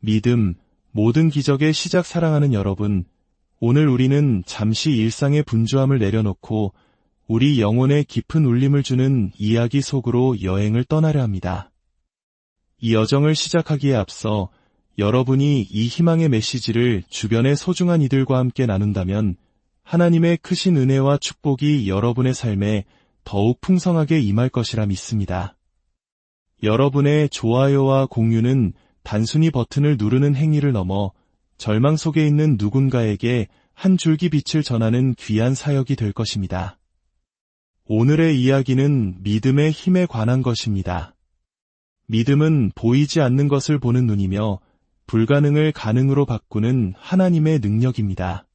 믿음, 모든 기적의 시작 사랑하는 여러분, 오늘 우리는 잠시 일상의 분주함을 내려놓고 우리 영혼에 깊은 울림을 주는 이야기 속으로 여행을 떠나려 합니다. 이 여정을 시작하기에 앞서 여러분이 이 희망의 메시지를 주변의 소중한 이들과 함께 나눈다면 하나님의 크신 은혜와 축복이 여러분의 삶에 더욱 풍성하게 임할 것이라 믿습니다. 여러분의 좋아요와 공유는 단순히 버튼을 누르는 행위를 넘어 절망 속에 있는 누군가에게 한 줄기 빛을 전하는 귀한 사역이 될 것입니다. 오늘의 이야기는 믿음의 힘에 관한 것입니다. 믿음은 보이지 않는 것을 보는 눈이며 불가능을 가능으로 바꾸는 하나님의 능력입니다.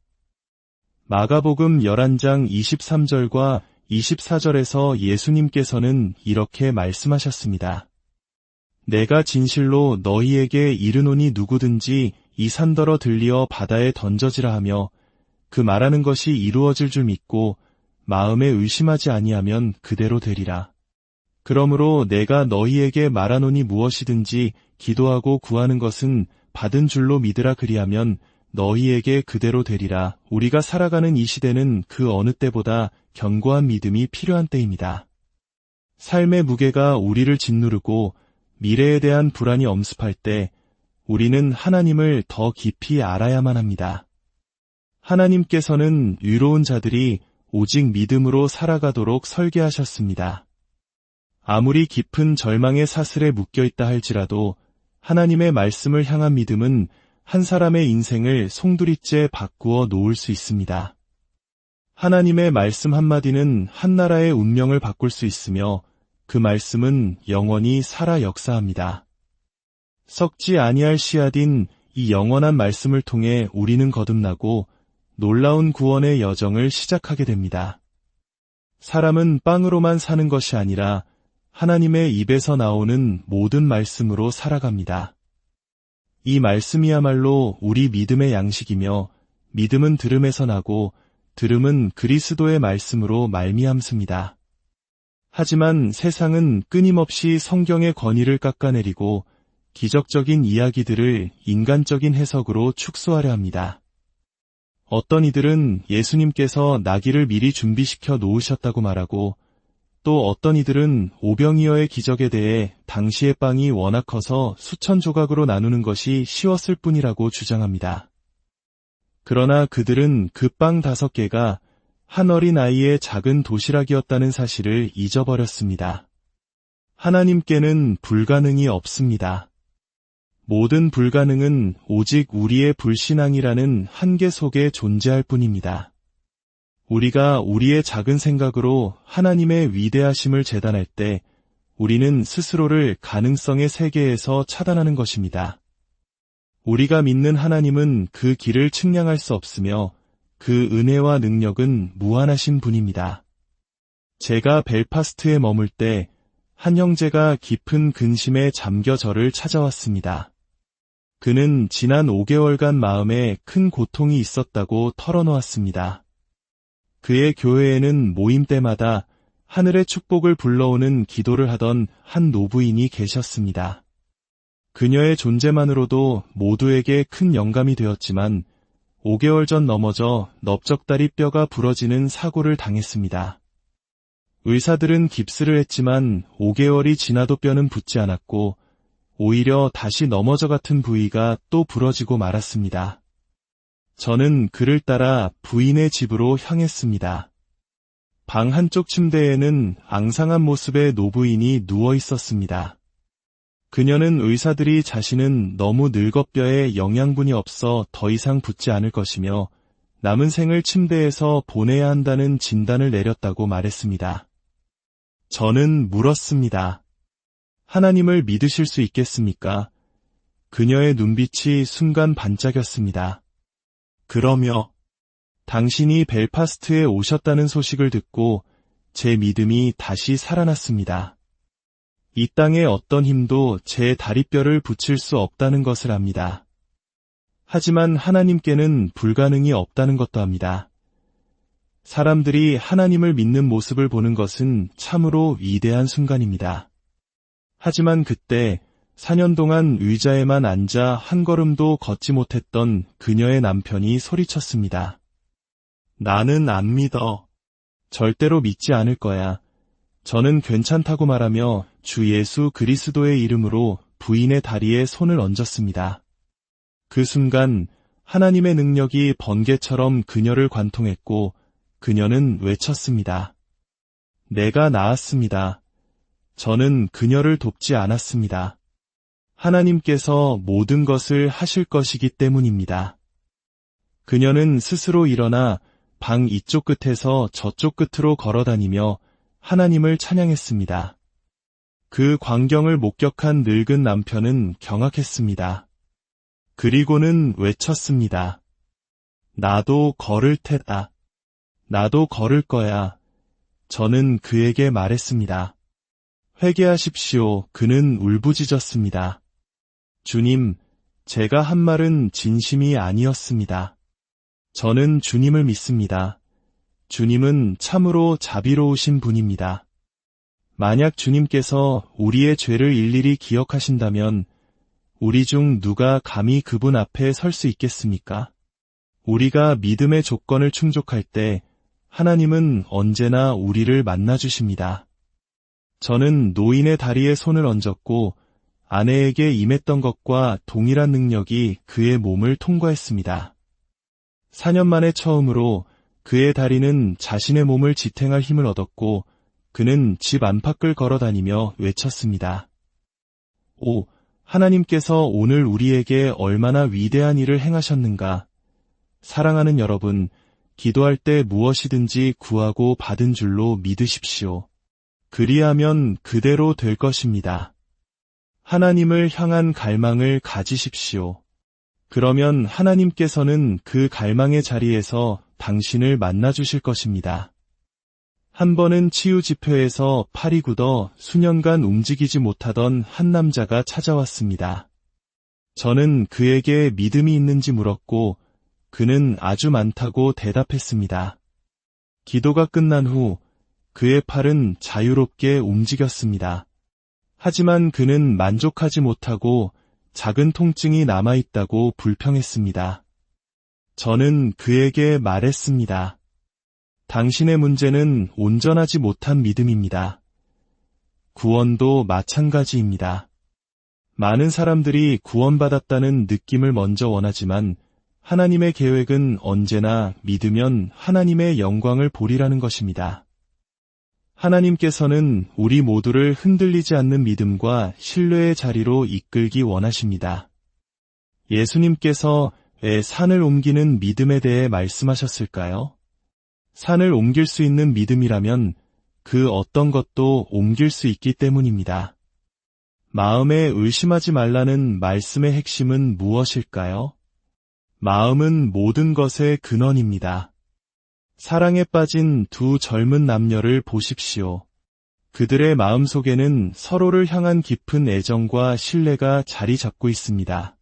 마가복음 11장 23절과 24절에서 예수님께서는 이렇게 말씀하셨습니다. 내가 진실로 너희에게 이르노니 누구든지 이 산더러 들리어 바다에 던져지라 하며 그 말하는 것이 이루어질 줄 믿고 마음에 의심하지 아니하면 그대로 되리라. 그러므로 내가 너희에게 말하노니 무엇이든지 기도하고 구하는 것은 받은 줄로 믿으라 그리하면 너희에게 그대로 되리라. 우리가 살아가는 이 시대는 그 어느 때보다 견고한 믿음이 필요한 때입니다. 삶의 무게가 우리를 짓누르고 미래에 대한 불안이 엄습할 때 우리는 하나님을 더 깊이 알아야만 합니다. 하나님께서는 위로운 자들이 오직 믿음으로 살아가도록 설계하셨습니다. 아무리 깊은 절망의 사슬에 묶여 있다 할지라도 하나님의 말씀을 향한 믿음은 한 사람의 인생을 송두리째 바꾸어 놓을 수 있습니다. 하나님의 말씀 한마디는 한 나라의 운명을 바꿀 수 있으며 그 말씀은 영원히 살아 역사합니다. 썩지 아니할 씨앗인 이 영원한 말씀을 통해 우리는 거듭나고 놀라운 구원의 여정을 시작하게 됩니다. 사람은 빵으로만 사는 것이 아니라 하나님의 입에서 나오는 모든 말씀으로 살아갑니다. 이 말씀이야말로 우리 믿음의 양식이며 믿음은 들음에서 나고 들음은 그리스도의 말씀으로 말미암습니다. 하지만 세상은 끊임없이 성경의 권위를 깎아내리고 기적적인 이야기들을 인간적인 해석으로 축소하려 합니다. 어떤 이들은 예수님께서 나귀를 미리 준비시켜 놓으셨다고 말하고 또 어떤 이들은 오병이어의 기적에 대해 당시의 빵이 워낙 커서 수천 조각으로 나누는 것이 쉬웠을 뿐이라고 주장합니다. 그러나 그들은 그 빵 다섯 개가 한 어린 아이의 작은 도시락이었다는 사실을 잊어버렸습니다. 하나님께는 불가능이 없습니다. 모든 불가능은 오직 우리의 불신앙이라는 한계 속에 존재할 뿐입니다. 우리가 우리의 작은 생각으로 하나님의 위대하심을 재단할 때 우리는 스스로를 가능성의 세계에서 차단하는 것입니다. 우리가 믿는 하나님은 그 길을 측량할 수 없으며 그 은혜와 능력은 무한하신 분입니다. 제가 벨파스트에 머물 때 한 형제가 깊은 근심에 잠겨 저를 찾아왔습니다. 그는 지난 5개월간 마음에 큰 고통이 있었다고 털어놓았습니다. 그의 교회에는 모임 때마다 하늘의 축복을 불러오는 기도를 하던 한 노부인이 계셨습니다. 그녀의 존재만으로도 모두에게 큰 영감이 되었지만 5개월 전 넘어져 넓적다리 뼈가 부러지는 사고를 당했습니다. 의사들은 깁스를 했지만 5개월이 지나도 뼈는 붙지 않았고 오히려 다시 넘어져 같은 부위가 또 부러지고 말았습니다. 저는 그를 따라 부인의 집으로 향했습니다. 방 한쪽 침대에는 앙상한 모습의 노부인이 누워 있었습니다. 그녀는 의사들이 자신은 너무 늙어뼈에 영양분이 없어 더 이상 붙지 않을 것이며 남은 생을 침대에서 보내야 한다는 진단을 내렸다고 말했습니다. 저는 물었습니다. 하나님을 믿으실 수 있겠습니까? 그녀의 눈빛이 순간 반짝였습니다. 그러며 당신이 벨파스트에 오셨다는 소식을 듣고 제 믿음이 다시 살아났습니다. 이 땅의 어떤 힘도 제 다리뼈를 붙일 수 없다는 것을 압니다. 하지만 하나님께는 불가능이 없다는 것도 합니다. 사람들이 하나님을 믿는 모습을 보는 것은 참으로 위대한 순간입니다. 하지만 그때 4년 동안 의자에만 앉아 한 걸음도 걷지 못했던 그녀의 남편이 소리쳤습니다. 나는 안 믿어. 절대로 믿지 않을 거야. 저는 괜찮다고 말하며 주 예수 그리스도의 이름으로 부인의 다리에 손을 얹었습니다. 그 순간 하나님의 능력이 번개처럼 그녀를 관통했고 그녀는 외쳤습니다. 내가 나았습니다. 저는 그녀를 돕지 않았습니다. 하나님께서 모든 것을 하실 것이기 때문입니다. 그녀는 스스로 일어나 방 이쪽 끝에서 저쪽 끝으로 걸어 다니며 하나님을 찬양했습니다. 그 광경을 목격한 늙은 남편은 경악했습니다. 그리고는 외쳤습니다. 나도 걸을 테다. 나도 걸을 거야. 저는 그에게 말했습니다. 회개하십시오. 그는 울부짖었습니다. 주님, 제가 한 말은 진심이 아니었습니다. 저는 주님을 믿습니다. 주님은 참으로 자비로우신 분입니다. 만약 주님께서 우리의 죄를 일일이 기억하신다면 우리 중 누가 감히 그분 앞에 설 수 있겠습니까? 우리가 믿음의 조건을 충족할 때 하나님은 언제나 우리를 만나주십니다. 저는 노인의 다리에 손을 얹었고 아내에게 임했던 것과 동일한 능력이 그의 몸을 통과했습니다. 4년 만에 처음으로 그의 다리는 자신의 몸을 지탱할 힘을 얻었고 그는 집 안팎을 걸어 다니며 외쳤습니다. 오, 하나님께서 오늘 우리에게 얼마나 위대한 일을 행하셨는가. 사랑하는 여러분, 기도할 때 무엇이든지 구하고 받은 줄로 믿으십시오. 그리하면 그대로 될 것입니다. 하나님을 향한 갈망을 가지십시오. 그러면 하나님께서는 그 갈망의 자리에서 당신을 만나주실 것입니다. 한 번은 치유 집회에서 팔이 굳어 수년간 움직이지 못하던 한 남자가 찾아왔습니다. 저는 그에게 믿음이 있는지 물었고 그는 아주 많다고 대답했습니다. 기도가 끝난 후 그의 팔은 자유롭게 움직였습니다. 하지만 그는 만족하지 못하고 작은 통증이 남아있다고 불평했습니다. 저는 그에게 말했습니다. 당신의 문제는 온전하지 못한 믿음입니다. 구원도 마찬가지입니다. 많은 사람들이 구원받았다는 느낌을 먼저 원하지만 하나님의 계획은 언제나 믿으면 하나님의 영광을 보리라는 것입니다. 하나님께서는 우리 모두를 흔들리지 않는 믿음과 신뢰의 자리로 이끌기 원하십니다. 예수님께서 왜 산을 옮기는 믿음에 대해 말씀하셨을까요? 산을 옮길 수 있는 믿음이라면 그 어떤 것도 옮길 수 있기 때문입니다. 마음에 의심하지 말라는 말씀의 핵심은 무엇일까요? 마음은 모든 것의 근원입니다. 사랑에 빠진 두 젊은 남녀를 보십시오. 그들의 마음 속에는 서로를 향한 깊은 애정과 신뢰가 자리 잡고 있습니다.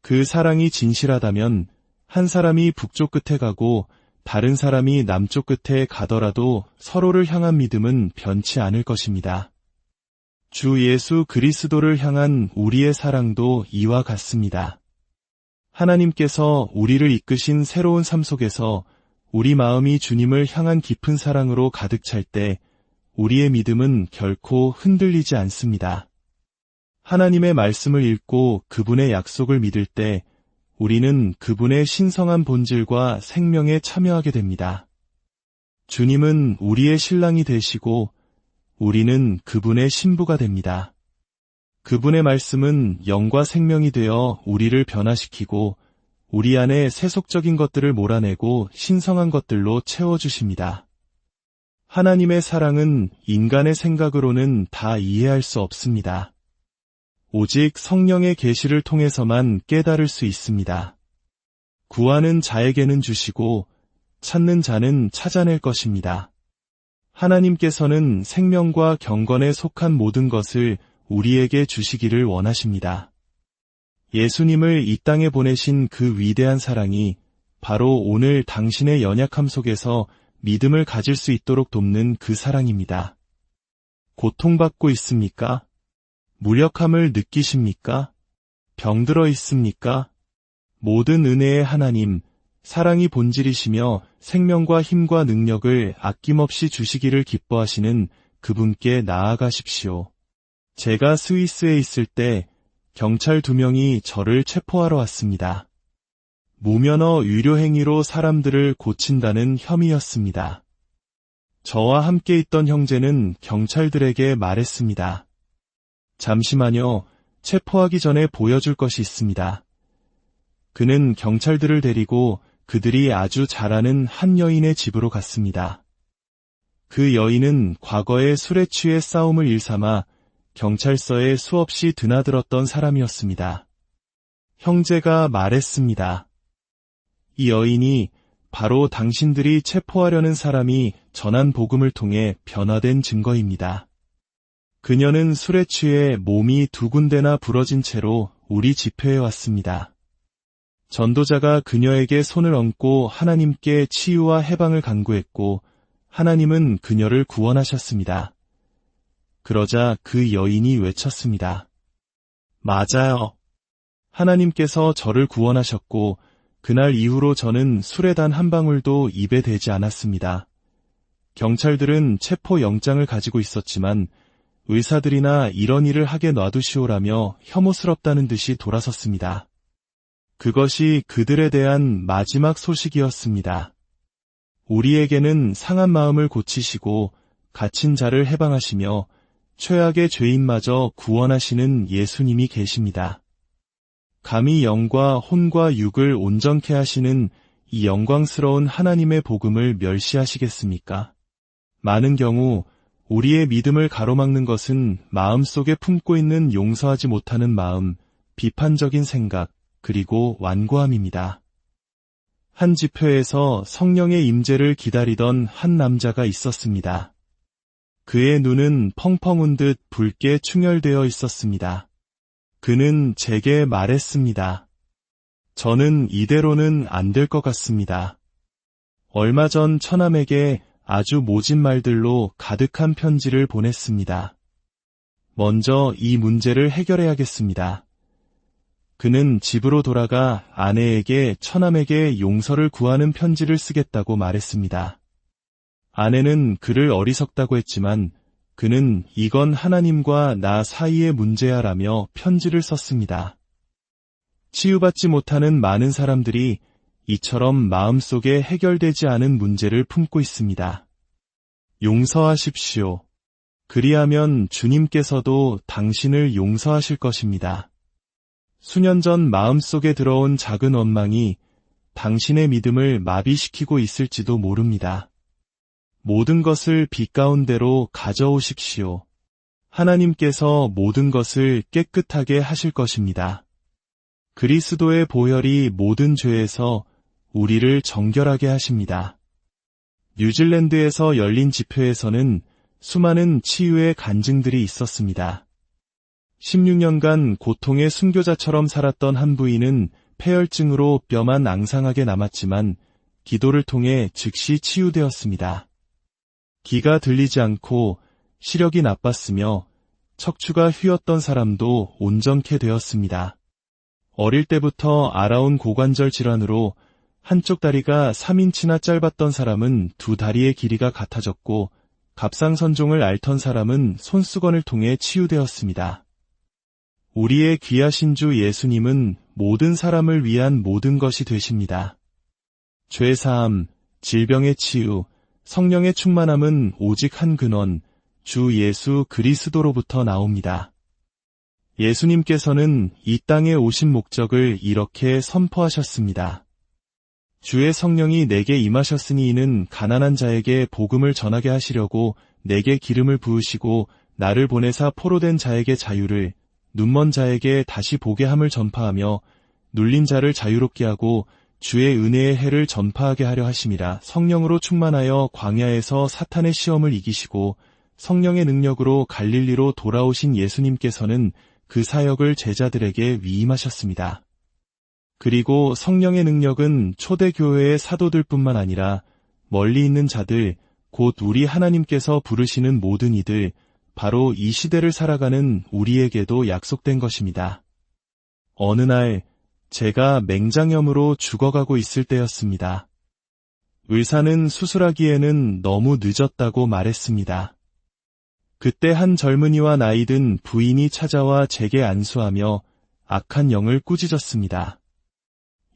그 사랑이 진실하다면 한 사람이 북쪽 끝에 가고 다른 사람이 남쪽 끝에 가더라도 서로를 향한 믿음은 변치 않을 것입니다. 주 예수 그리스도를 향한 우리의 사랑도 이와 같습니다. 하나님께서 우리를 이끄신 새로운 삶 속에서 우리 마음이 주님을 향한 깊은 사랑으로 가득 찰 때 우리의 믿음은 결코 흔들리지 않습니다. 하나님의 말씀을 읽고 그분의 약속을 믿을 때 우리는 그분의 신성한 본질과 생명에 참여하게 됩니다. 주님은 우리의 신랑이 되시고 우리는 그분의 신부가 됩니다. 그분의 말씀은 영과 생명이 되어 우리를 변화시키고 우리 안에 세속적인 것들을 몰아내고 신성한 것들로 채워주십니다. 하나님의 사랑은 인간의 생각으로는 다 이해할 수 없습니다. 오직 성령의 계시를 통해서만 깨달을 수 있습니다. 구하는 자에게는 주시고 찾는 자는 찾아낼 것입니다. 하나님께서는 생명과 경건에 속한 모든 것을 우리에게 주시기를 원하십니다. 예수님을 이 땅에 보내신 그 위대한 사랑이 바로 오늘 당신의 연약함 속에서 믿음을 가질 수 있도록 돕는 그 사랑입니다. 고통받고 있습니까? 무력함을 느끼십니까? 병들어 있습니까? 모든 은혜의 하나님, 사랑이 본질이시며 생명과 힘과 능력을 아낌없이 주시기를 기뻐하시는 그분께 나아가십시오. 제가 스위스에 있을 때 경찰 두 명이 저를 체포하러 왔습니다. 무면허 유료 행위로 사람들을 고친다는 혐의였습니다. 저와 함께 있던 형제는 경찰들에게 말했습니다. 잠시만요. 체포하기 전에 보여줄 것이 있습니다. 그는 경찰들을 데리고 그들이 아주 잘 아는 한 여인의 집으로 갔습니다. 그 여인은 과거에 술에 취해 싸움을 일삼아 경찰서에 수없이 드나들었던 사람이었습니다. 형제가 말했습니다. 이 여인이 바로 당신들이 체포하려는 사람이 전한 복음을 통해 변화된 증거입니다. 그녀는 술에 취해 몸이 두 군데나 부러진 채로 우리 집회에 왔습니다. 전도자가 그녀에게 손을 얹고 하나님께 치유와 해방을 간구했고 하나님은 그녀를 구원하셨습니다. 그러자 그 여인이 외쳤습니다. 맞아요. 하나님께서 저를 구원하셨고 그날 이후로 저는 술에 단 한 방울도 입에 대지 않았습니다. 경찰들은 체포 영장을 가지고 있었지만 의사들이나 이런 일을 하게 놔두시오라며 혐오스럽다는 듯이 돌아섰습니다. 그것이 그들에 대한 마지막 소식이었습니다. 우리에게는 상한 마음을 고치시고 갇힌 자를 해방하시며 최악의 죄인마저 구원하시는 예수님이 계십니다. 감히 영과 혼과 육을 온전케 하시는 이 영광스러운 하나님의 복음을 멸시하시겠습니까? 많은 경우 우리의 믿음을 가로막는 것은 마음속에 품고 있는 용서하지 못하는 마음, 비판적인 생각, 그리고 완고함입니다. 한 집회에서 성령의 임재를 기다리던 한 남자가 있었습니다. 그의 눈은 펑펑 운듯 붉게 충혈되어 있었습니다. 그는 제게 말했습니다. 저는 이대로는 안 될 것 같습니다. 얼마 전 처남에게 아주 모진 말들로 가득한 편지를 보냈습니다. 먼저 이 문제를 해결해야겠습니다. 그는 집으로 돌아가 아내에게 처남에게 용서를 구하는 편지를 쓰겠다고 말했습니다. 아내는 그를 어리석다고 했지만 그는 이건 하나님과 나 사이의 문제야라며 편지를 썼습니다. 치유받지 못하는 많은 사람들이 이처럼 마음속에 해결되지 않은 문제를 품고 있습니다. 용서하십시오. 그리하면 주님께서도 당신을 용서하실 것입니다. 수년 전 마음속에 들어온 작은 원망이 당신의 믿음을 마비시키고 있을지도 모릅니다. 모든 것을 빛 가운데로 가져오십시오. 하나님께서 모든 것을 깨끗하게 하실 것입니다. 그리스도의 보혈이 모든 죄에서 우리를 정결하게 하십니다. 뉴질랜드에서 열린 집회에서는 수많은 치유의 간증들이 있었습니다. 16년간 고통의 순교자처럼 살았던 한 부인은 폐혈증으로 뼈만 앙상하게 남았지만 기도를 통해 즉시 치유되었습니다. 기가 들리지 않고 시력이 나빴으며 척추가 휘었던 사람도 온전케 되었습니다. 어릴 때부터 알아온 고관절 질환으로 한쪽 다리가 3인치나 짧았던 사람은 두 다리의 길이가 같아졌고 갑상선종을 앓던 사람은 손수건을 통해 치유되었습니다. 우리의 귀하신 주 예수님은 모든 사람을 위한 모든 것이 되십니다. 죄사함, 질병의 치유, 성령의 충만함은 오직 한 근원, 주 예수 그리스도로부터 나옵니다. 예수님께서는 이 땅에 오신 목적을 이렇게 선포하셨습니다. 주의 성령이 내게 임하셨으니 이는 가난한 자에게 복음을 전하게 하시려고 내게 기름을 부으시고 나를 보내사 포로된 자에게 자유를 눈먼 자에게 다시 보게 함을 전파하며 눌린 자를 자유롭게 하고 주의 은혜의 해를 전파하게 하려 하심이라 성령으로 충만하여 광야에서 사탄의 시험을 이기시고 성령의 능력으로 갈릴리로 돌아오신 예수님께서는 그 사역을 제자들에게 위임하셨습니다. 그리고 성령의 능력은 초대교회의 사도들뿐만 아니라 멀리 있는 자들, 곧 우리 하나님께서 부르시는 모든 이들, 바로 이 시대를 살아가는 우리에게도 약속된 것입니다. 어느 날 제가 맹장염으로 죽어가고 있을 때였습니다. 의사는 수술하기에는 너무 늦었다고 말했습니다. 그때 한 젊은이와 나이든 부인이 찾아와 제게 안수하며 악한 영을 꾸짖었습니다.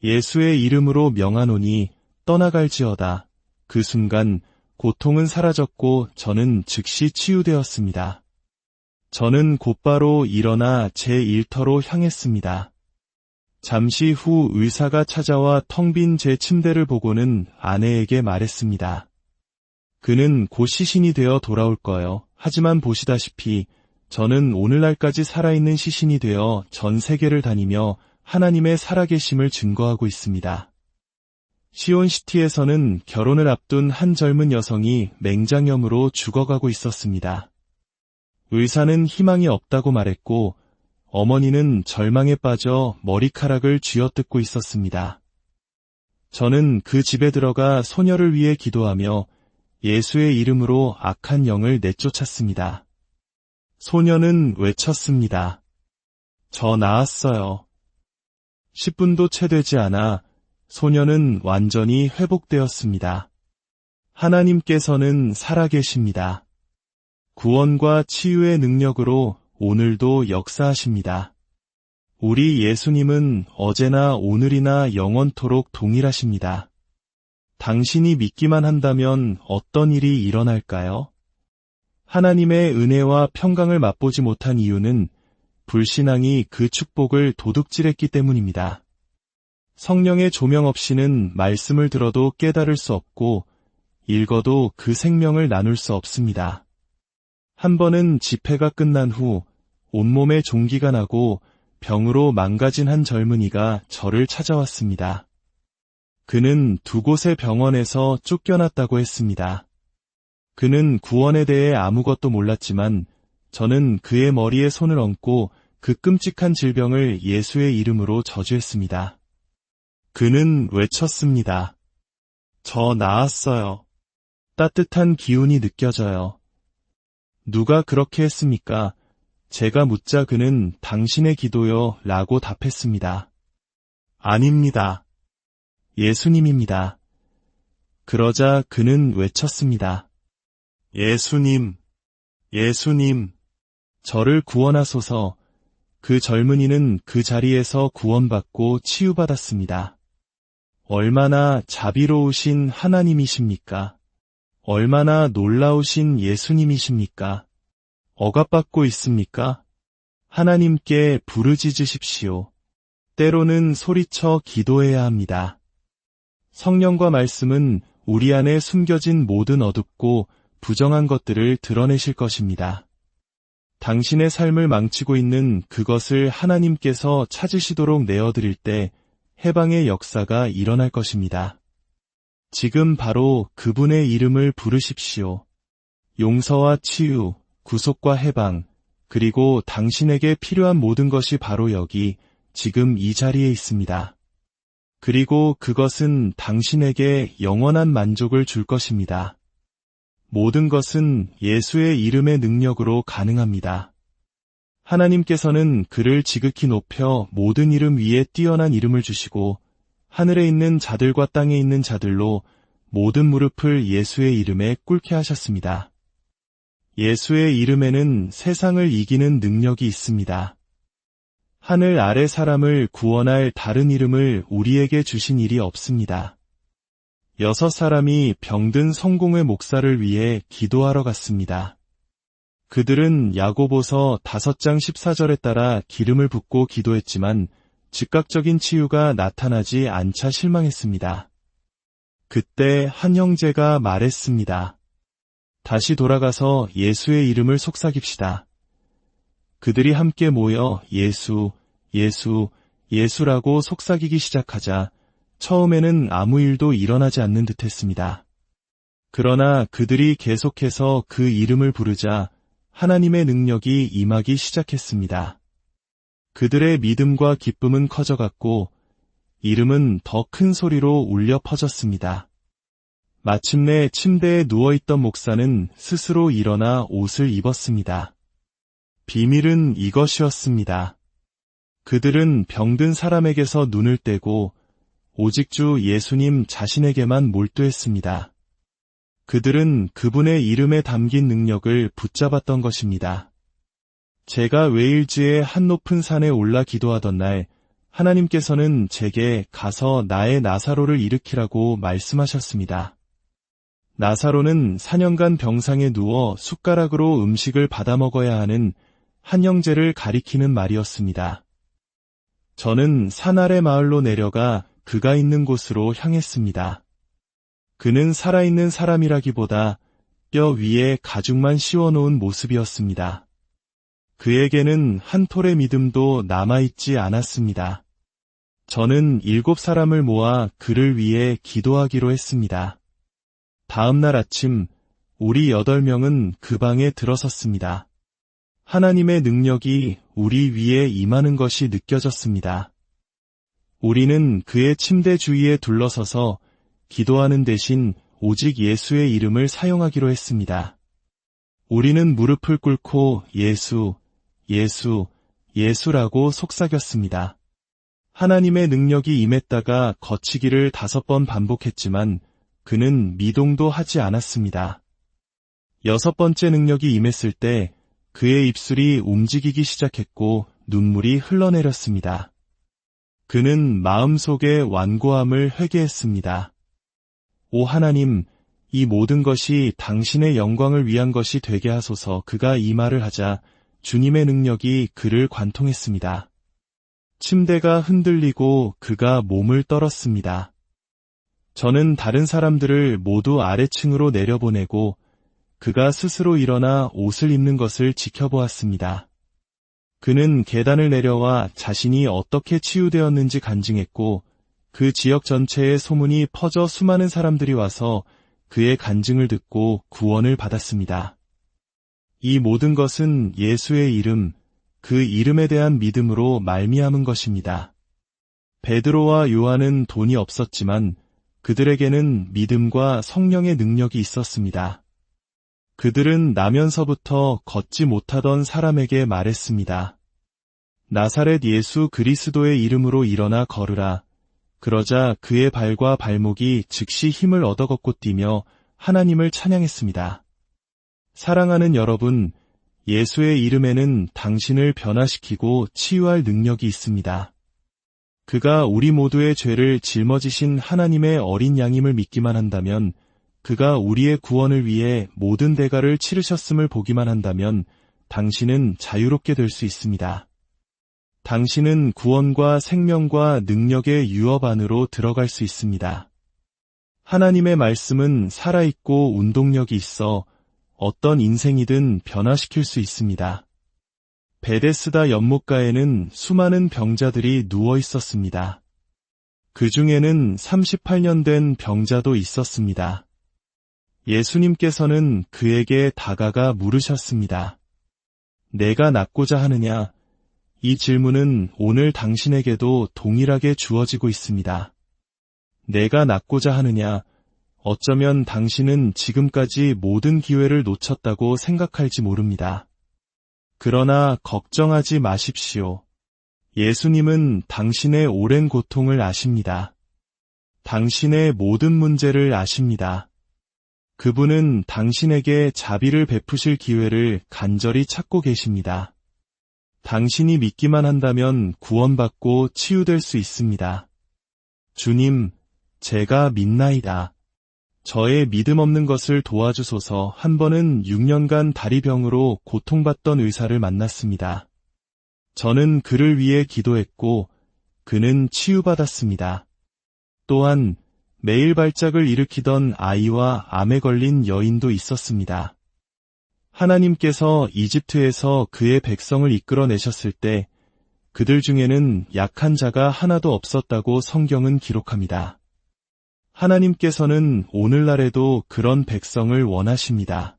예수의 이름으로 명하노니 떠나갈지어다. 그 순간 고통은 사라졌고 저는 즉시 치유되었습니다. 저는 곧바로 일어나 제 일터로 향했습니다. 잠시 후 의사가 찾아와 텅 빈 제 침대를 보고는 아내에게 말했습니다. 그는 곧 시신이 되어 돌아올 거요. 하지만 보시다시피 저는 오늘날까지 살아있는 시신이 되어 전 세계를 다니며 하나님의 살아계심을 증거하고 있습니다. 시온시티에서는 결혼을 앞둔 한 젊은 여성이 맹장염으로 죽어가고 있었습니다. 의사는 희망이 없다고 말했고 어머니는 절망에 빠져 머리카락을 쥐어뜯고 있었습니다. 저는 그 집에 들어가 소녀를 위해 기도하며 예수의 이름으로 악한 영을 내쫓았습니다. 소녀는 외쳤습니다. 저 나았어요. 10분도 채 되지 않아 소녀는 완전히 회복되었습니다. 하나님께서는 살아계십니다. 구원과 치유의 능력으로 오늘도 역사하십니다. 우리 예수님은 어제나 오늘이나 영원토록 동일하십니다. 당신이 믿기만 한다면 어떤 일이 일어날까요? 하나님의 은혜와 평강을 맛보지 못한 이유는 불신앙이 그 축복을 도둑질했기 때문입니다. 성령의 조명 없이는 말씀을 들어도 깨달을 수 없고 읽어도 그 생명을 나눌 수 없습니다. 한 번은 집회가 끝난 후 온몸에 종기가 나고 병으로 망가진 한 젊은이가 저를 찾아왔습니다. 그는 두 곳의 병원에서 쫓겨났다고 했습니다. 그는 구원에 대해 아무것도 몰랐지만 저는 그의 머리에 손을 얹고 그 끔찍한 질병을 예수의 이름으로 저주했습니다. 그는 외쳤습니다. 저 나았어요. 따뜻한 기운이 느껴져요. 누가 그렇게 했습니까? 제가 묻자 그는 당신의 기도요 라고 답했습니다. 아닙니다. 예수님입니다. 그러자 그는 외쳤습니다. 예수님, 예수님, 저를 구원하소서 그 젊은이는 그 자리에서 구원받고 치유받았습니다. 얼마나 자비로우신 하나님이십니까? 얼마나 놀라우신 예수님이십니까? 억압받고 있습니까? 하나님께 부르짖으십시오. 때로는 소리쳐 기도해야 합니다. 성령과 말씀은 우리 안에 숨겨진 모든 어둡고 부정한 것들을 드러내실 것입니다. 당신의 삶을 망치고 있는 그것을 하나님께서 찾으시도록 내어드릴 때 해방의 역사가 일어날 것입니다. 지금 바로 그분의 이름을 부르십시오. 용서와 치유, 구속과 해방, 그리고 당신에게 필요한 모든 것이 바로 여기, 지금 이 자리에 있습니다. 그리고 그것은 당신에게 영원한 만족을 줄 것입니다. 모든 것은 예수의 이름의 능력으로 가능합니다. 하나님께서는 그를 지극히 높여 모든 이름 위에 뛰어난 이름을 주시고 하늘에 있는 자들과 땅에 있는 자들로 모든 무릎을 예수의 이름에 꿇게 하셨습니다. 예수의 이름에는 세상을 이기는 능력이 있습니다. 하늘 아래 사람을 구원할 다른 이름을 우리에게 주신 일이 없습니다. 여섯 사람이 병든 성공의 목사를 위해 기도하러 갔습니다. 그들은 야고보서 다섯 장 14절에 따라 기름을 붓고 기도했지만 즉각적인 치유가 나타나지 않자 실망했습니다. 그때 한 형제가 말했습니다. 다시 돌아가서 예수의 이름을 속삭입시다. 그들이 함께 모여 예수, 예수, 예수라고 속삭이기 시작하자 처음에는 아무 일도 일어나지 않는 듯 했습니다. 그러나 그들이 계속해서 그 이름을 부르자 하나님의 능력이 임하기 시작했습니다. 그들의 믿음과 기쁨은 커져갔고 이름은 더 큰 소리로 울려 퍼졌습니다. 마침내 침대에 누워있던 목사는 스스로 일어나 옷을 입었습니다. 비밀은 이것이었습니다. 그들은 병든 사람에게서 눈을 떼고 오직 주 예수님 자신에게만 몰두했습니다. 그들은 그분의 이름에 담긴 능력을 붙잡았던 것입니다. 제가 웨일즈의 한 높은 산에 올라 기도하던 날 하나님께서는 제게 가서 나의 나사로를 일으키라고 말씀하셨습니다. 나사로는 4년간 병상에 누워 숟가락으로 음식을 받아 먹어야 하는 한 형제를 가리키는 말이었습니다. 저는 산 아래 마을로 내려가 그가 있는 곳으로 향했습니다. 그는 살아있는 사람이라기보다 뼈 위에 가죽만 씌워놓은 모습이었습니다. 그에게는 한 톨의 믿음도 남아있지 않았습니다. 저는 일곱 사람을 모아 그를 위해 기도하기로 했습니다. 다음 날 아침 우리 여덟 명은 그 방에 들어섰습니다. 하나님의 능력이 우리 위에 임하는 것이 느껴졌습니다. 우리는 그의 침대 주위에 둘러서서 기도하는 대신 오직 예수의 이름을 사용하기로 했습니다. 우리는 무릎을 꿇고 예수, 예수, 예수라고 속삭였습니다. 하나님의 능력이 임했다가 거치기를 다섯 번 반복했지만 그는 미동도 하지 않았습니다. 여섯 번째 능력이 임했을 때 그의 입술이 움직이기 시작했고 눈물이 흘러내렸습니다. 그는 마음속의 완고함을 회개했습니다. 오 하나님, 이 모든 것이 당신의 영광을 위한 것이 되게 하소서 그가 이 말을 하자 주님의 능력이 그를 관통했습니다. 침대가 흔들리고 그가 몸을 떨었습니다. 저는 다른 사람들을 모두 아래층으로 내려보내고 그가 스스로 일어나 옷을 입는 것을 지켜보았습니다. 그는 계단을 내려와 자신이 어떻게 치유되었는지 간증했고 그 지역 전체에 소문이 퍼져 수많은 사람들이 와서 그의 간증을 듣고 구원을 받았습니다. 이 모든 것은 예수의 이름, 그 이름에 대한 믿음으로 말미암은 것입니다. 베드로와 요한은 돈이 없었지만 그들에게는 믿음과 성령의 능력이 있었습니다. 그들은 나면서부터 걷지 못하던 사람에게 말했습니다. 나사렛 예수 그리스도의 이름으로 일어나 걸으라. 그러자 그의 발과 발목이 즉시 힘을 얻어 걷고 뛰며 하나님을 찬양했습니다. 사랑하는 여러분, 예수의 이름에는 당신을 변화시키고 치유할 능력이 있습니다. 그가 우리 모두의 죄를 짊어지신 하나님의 어린 양임을 믿기만 한다면 그가 우리의 구원을 위해 모든 대가를 치르셨음을 보기만 한다면 당신은 자유롭게 될 수 있습니다. 당신은 구원과 생명과 능력의 유업 안으로 들어갈 수 있습니다. 하나님의 말씀은 살아있고 운동력이 있어 어떤 인생이든 변화시킬 수 있습니다. 베데스다 연못가에는 수많은 병자들이 누워 있었습니다. 그 중에는 38년 된 병자도 있었습니다. 예수님께서는 그에게 다가가 물으셨습니다. 내가 낫고자 하느냐? 이 질문은 오늘 당신에게도 동일하게 주어지고 있습니다. 내가 낫고자 하느냐? 어쩌면 당신은 지금까지 모든 기회를 놓쳤다고 생각할지 모릅니다. 그러나 걱정하지 마십시오. 예수님은 당신의 오랜 고통을 아십니다. 당신의 모든 문제를 아십니다. 그분은 당신에게 자비를 베푸실 기회를 간절히 찾고 계십니다. 당신이 믿기만 한다면 구원받고 치유될 수 있습니다. 주님, 제가 믿나이다. 저의 믿음 없는 것을 도와주소서 한 번은 6년간 다리병으로 고통받던 의사를 만났습니다. 저는 그를 위해 기도했고 그는 치유받았습니다. 또한 매일 발작을 일으키던 아이와 암에 걸린 여인도 있었습니다. 하나님께서 이집트에서 그의 백성을 이끌어내셨을 때 그들 중에는 약한 자가 하나도 없었다고 성경은 기록합니다. 하나님께서는 오늘날에도 그런 백성을 원하십니다.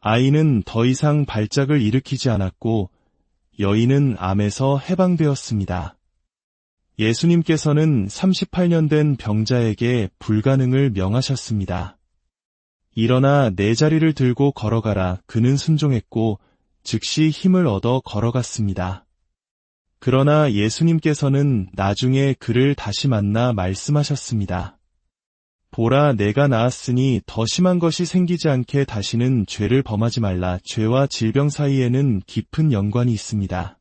아이는 더 이상 발작을 일으키지 않았고 여인은 암에서 해방되었습니다. 예수님께서는 38년 된 병자에게 불가능을 명하셨습니다. 일어나 내 자리를 들고 걸어가라 그는 순종했고 즉시 힘을 얻어 걸어갔습니다. 그러나 예수님께서는 나중에 그를 다시 만나 말씀하셨습니다. 보라 내가 나았으니 더 심한 것이 생기지 않게 다시는 죄를 범하지 말라. 죄와 질병 사이에는 깊은 연관이 있습니다.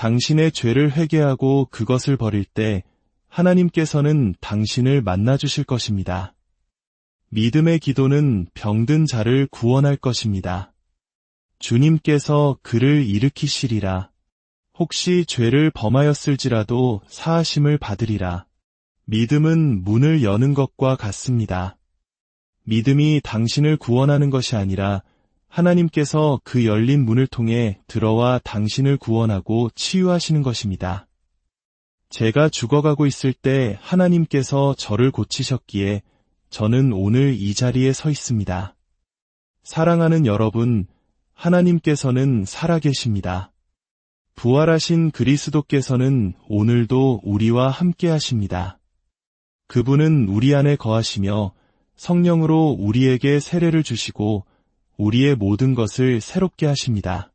당신의 죄를 회개하고 그것을 버릴 때 하나님께서는 당신을 만나 주실 것입니다. 믿음의 기도는 병든 자를 구원할 것입니다. 주님께서 그를 일으키시리라. 혹시 죄를 범하였을지라도 사하심을 받으리라. 믿음은 문을 여는 것과 같습니다. 믿음이 당신을 구원하는 것이 아니라 하나님께서 그 열린 문을 통해 들어와 당신을 구원하고 치유하시는 것입니다. 제가 죽어가고 있을 때 하나님께서 저를 고치셨기에 저는 오늘 이 자리에 서 있습니다. 사랑하는 여러분, 하나님께서는 살아계십니다. 부활하신 그리스도께서는 오늘도 우리와 함께 하십니다. 그분은 우리 안에 거하시며 성령으로 우리에게 세례를 주시고 우리의 모든 것을 새롭게 하십니다.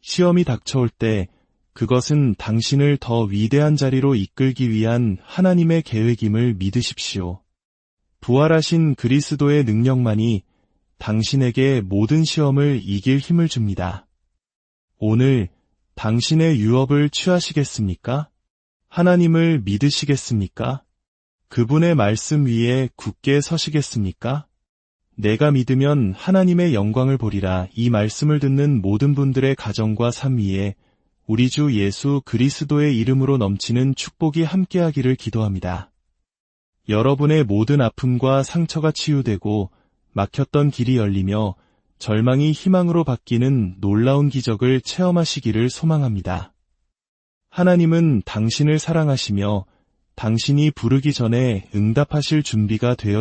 시험이 닥쳐올 때 그것은 당신을 더 위대한 자리로 이끌기 위한 하나님의 계획임을 믿으십시오. 부활하신 그리스도의 능력만이 당신에게 모든 시험을 이길 힘을 줍니다. 오늘 당신의 유업을 취하시겠습니까? 하나님을 믿으시겠습니까? 그분의 말씀 위에 굳게 서시겠습니까? 내가 믿으면 하나님의 영광을 보리라 이 말씀을 듣는 모든 분들의 가정과 삶 위에 우리 주 예수 그리스도의 이름으로 넘치는 축복이 함께하기를 기도합니다. 여러분의 모든 아픔과 상처가 치유되고 막혔던 길이 열리며 절망이 희망으로 바뀌는 놀라운 기적을 체험하시기를 소망합니다. 하나님은 당신을 사랑하시며 당신이 부르기 전에 응답하실 준비가 되어